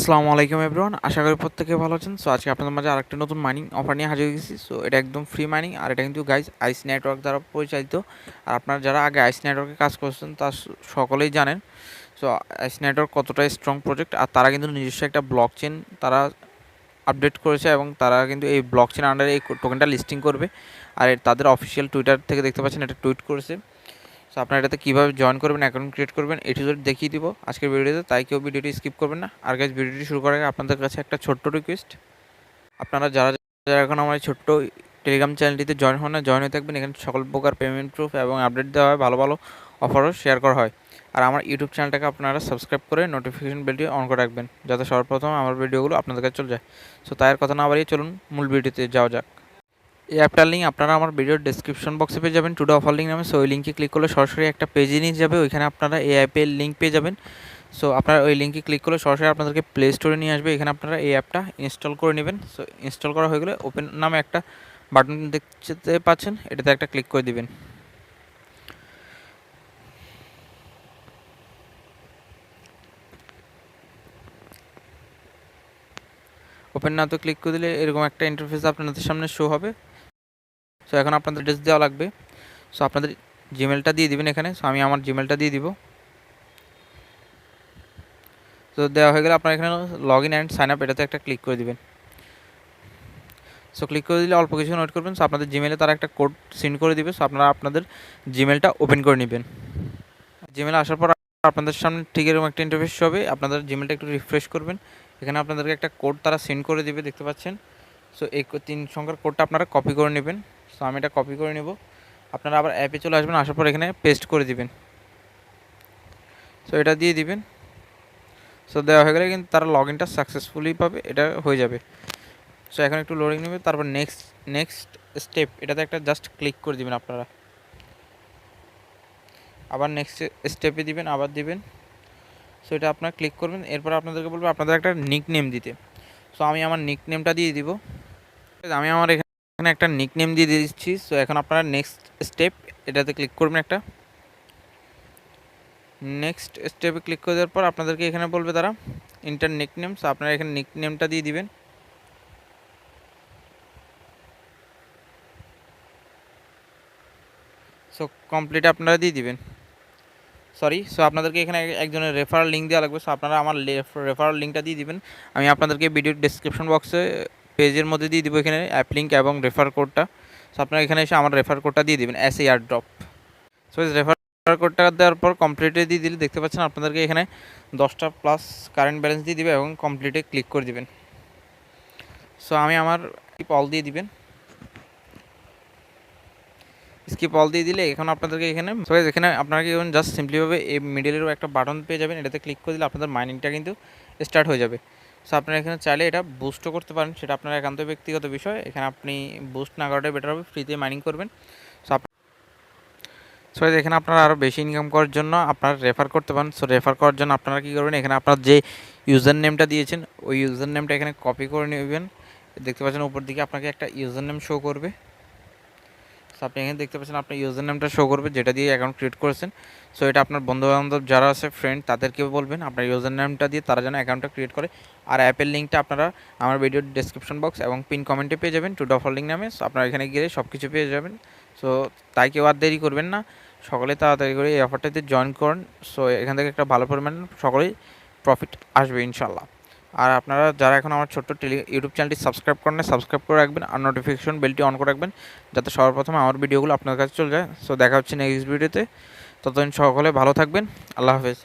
আসসালামু আলাইকুম এভরিওয়ান, আশা করি প্রত্যেকে ভালো আছেন। সো আজকে আপনাদের মাঝে আরেকটা নতুন মাইনিং অফার নিয়ে হাজির গেছি সো এটা একদম ফ্রি মাইনিং আর এটা কিন্তু গাইজ আইস নেটওয়ার্ক দ্বারা পরিচালিত। আর আপনারা যারা আগে আইস নেটওয়ার্কে কাজ করছেন, তা সকলেই জানেন। সো আইস নেটওয়ার্ক কতটা স্ট্রং প্রজেক্ট আর তারা কিন্তু নিজস্ব একটা ব্লক চেন তারা আপডেট করেছে এবং তারা কিন্তু এই ব্লক চেন আন্ডারে এই টোকেনটা লিস্টিং করবে। আর তাদের অফিসিয়াল টুইটার থেকে দেখতে পাচ্ছেন, এটা টুইট করেছে। সো আপনারা এটাতে কীভাবে জয়েন করবেন অ্যাকাউন্ট ক্রিয়েট করবেন, এটি দেখিয়ে দিব আজকের ভিডিওতে, তাই কেউ ভিডিওটি স্কিপ করবেন না। আর গাইজ ভিডিওটি শুরু করার আগে আপনাদের কাছে একটা ছোট্ট রিকোয়েস্ট আপনারা যারা যারা এখন আমার ছোট্ট টেলিগ্রাম চ্যানেলটিতে জয়েন হন না জয়েন হয়ে থাকবেন। এখানে সকল প্রকার পেমেন্ট প্রুফ এবং আপডেট দেওয়া হয়, ভালো ভালো অফারও শেয়ার করা হয়। আর আমার ইউটিউব চ্যানেলটাকে আপনারা সাবস্ক্রাইব করে নোটিফিকেশন বেলটি অন করে রাখবেন, যাতে সর্বপ্রথম আমার ভিডিওগুলো আপনাদের কাছে চলে যায়। সো তাই কথা না বাড়িয়ে চলুন, মূল ভিডিওতে যাওয়া যাক। এই অ্যাপটার লিঙ্ক আপনারা আমার ভিডিওর ডেসক্রিপশন বক্সে পেয়ে যাবেন। টুডে অফার লিঙ্ক নামে সো ওই লিঙ্কে ক্লিক করলে সরাসরি একটা পেজে নিয়ে যাবে। ওইখানে আপনারা এই অ্যাপের লিঙ্ক পেয়ে যাবেন। সো আপনারা ওই লিঙ্কে ক্লিক করলে সরাসরি আপনাদেরকে প্লে স্টোরে নিয়ে আসবে। এখানে আপনারা এই অ্যাপটা ইনস্টল করে নেবেন। সো ইনস্টল করা হয়ে গেলে ওপেন নামে একটা বাটন দেখতে পাচ্ছেন। এটাতে একটা ক্লিক করে দিবেন। ওপেন নাও তো ক্লিক করে দিলে এরকম একটা ইন্টারফেস আপনাদের সামনে শো হবে। সো এখন আপনাদের অ্যাড্রেস দেওয়া লাগবে। সো আপনাদের জিমেলটা দিয়ে দিবেন এখানে। সো আমি আমার জিমেলটা দিয়ে দিব। তো দেওয়া হয়ে গেলে আপনার এখানে log in and sign up এটাতে একটা ক্লিক করে দিবেন। সো ক্লিক করে দিলে অল্প কিছু নোট করবেন। সো আপনাদের জিমেলে তারা একটা কোড সেন্ড করে দিবে। সো আপনারা আপনাদের জিমেলটা ওপেন করে নেবেন। জিমেলে আসার পর আপনাদের সামনে ঠিক এরকম একটা ইন্টারফেস হবে। আপনাদের জিমেলটা একটু রিফ্রেশ করবেন। এখানে আপনাদেরকে একটা কোড তারা সেন্ড করে দিবে, দেখতে পাচ্ছেন। সো এই তিন সংখ্যার কোডটা আপনারা কপি করে নেবেন। সো আমি এটা কপি করে নেব। আপনারা আবার অ্যাপে চলে আসবেন, আসার পর এখানে পেস্ট করে দিবেন। সো এটা দিয়ে দিবেন। সো দেওয়া হয়ে গেলে কিন্তু তারা লগ ইনটা সাকসেসফুলি পাবে, এটা হয়ে যাবে। সো এখন একটু লোডিং নেবে, তারপর নেক্সট নেক্সট স্টেপ এটাতে একটা জাস্ট ক্লিক করে দিবেন আপনারা। আবার নেক্সট স্টেপে দিবেন, আবার দিবেন। সো এটা আপনারা ক্লিক করবেন, এরপর আপনাদেরকে বলব আপনাদের একটা নিক নেম দিতে। সো আমি আমার নিক নেমটা দিয়ে দিব। আমি আমার এখানে একটা নিক নেম দিয়ে দিচ্ছি। সো এখন আপনারা নেক্সট স্টেপ এটাতে ক্লিক করবেন একটা। নেক্সট স্টেপে ক্লিক করে দেওয়ার পর আপনাদেরকে এখানে বলবে তারা ইন্টার নিক নেম সো আপনারা এখানে নিক নেমটা দিয়ে দিবেন। সো কমপ্লিট আপনারা দিয়ে দিবেন। সরি সো আপনাদেরকে এখানে একজনের রেফারাল লিঙ্ক দেওয়া লাগবে। সো আপনারা আমার রেফারাল লিঙ্কটা দিয়ে দিবেন। আমি আপনাদেরকে ভিডিওর ডিসক্রিপশন বক্সে পেজের মধ্যে দিয়ে দিব এখানে অ্যাপ লিঙ্ক এবং রেফার কোডটা সো আপনারা এখানে এসে আমার রেফার কোডটা দিয়ে দিবেন এস এয়ার ড্রপ সো রেফার কোডটা দেওয়ার পর কমপ্লিটে দিয়ে দিলে দেখতে পাচ্ছেন আপনাদেরকে এখানে দশটা প্লাস কারেন্ট ব্যালেন্স দিয়ে দিবে এবং কমপ্লিটে ক্লিক করে দিবেন। সো আমি আমার অল দিয়ে দিবেন। স্কিপ অল দিয়ে দিলে এখন আপনাদেরকে এখানে সো এখানে আপনারা কি জাস্ট সিম্পলিভাবে এই মিডিলেরও একটা বাটন পেয়ে যাবেন। এটাতে ক্লিক করে দিলে আপনাদের মাইনিংটা কিন্তু স্টার্ট হয়ে যাবে। সো আপনারা এখানে চাইলে এটা বুস্টও করতে পারেন। সেটা আপনার একান্ত ব্যক্তিগত বিষয়। এখানে আপনি বুস্ট না করাটাই বেটার হবে। ফ্রিতে মাইনিং করবেন। সো সো এখানে আপনারা আরও বেশি ইনকাম করার জন্য আপনারা রেফার করতে পারেন। সো রেফার করার জন্য আপনারা কী করবেন? এখানে আপনার যে ইউজার নেমটা দিয়েছেন, ওই ইউজার নেমটা এখানে কপি করে নেবেন। দেখতে পাচ্ছেন উপর দিকে আপনাকে একটা ইউজার নেম শো করবে। সো আপনি এখানে দেখতে পাচ্ছেন আপনার ইউজার নেমটা শো করবে, যেটা দিয়ে অ্যাকাউন্ট ক্রিয়েট করেছেন। সো এটা আপনার বন্ধু বান্ধব যারা আছে ফ্রেন্ড তাদেরকে বলবেন আপনার ইউজার নেমটা দিয়ে তারা যেন অ্যাকাউন্টটা ক্রিয়েট করে। আর অ্যাপের লিঙ্কটা আপনারা আমার ভিডিওর ডেসক্রিপশন বক্স এবং পিন কমেন্টে পেয়ে যাবেন টু ডফার লিঙ্ক নামে। সো আপনারা এখানে গিয়ে সব কিছু পেয়ে যাবেন। সো তাই কেউ আর দেরি করবেন না। সকলে তাড়াতাড়ি করে এই অফারটাতে জয়েন করুন। সো এখান থেকে একটা ভালো পরিমাণ সকলেই প্রফিট আসবে ইনশাল্লাহ আর আপনারা যারা এখন আমার ছোট্ট টেলি ইউটিউব চ্যানেলটি সাবস্ক্রাইব করেন সাবস্ক্রাইব করে রাখবেন আর নোটিফিকেশন বেলটি অন করে রাখবেন, যাতে সর্বপ্রথমে আমার ভিডিওগুলো আপনার কাছে চলে যায়। সো দেখা হচ্ছে নেক্সট ভিডিওতে ততদিন সকলে ভালো থাকবেন। আল্লাহ হাফেজ।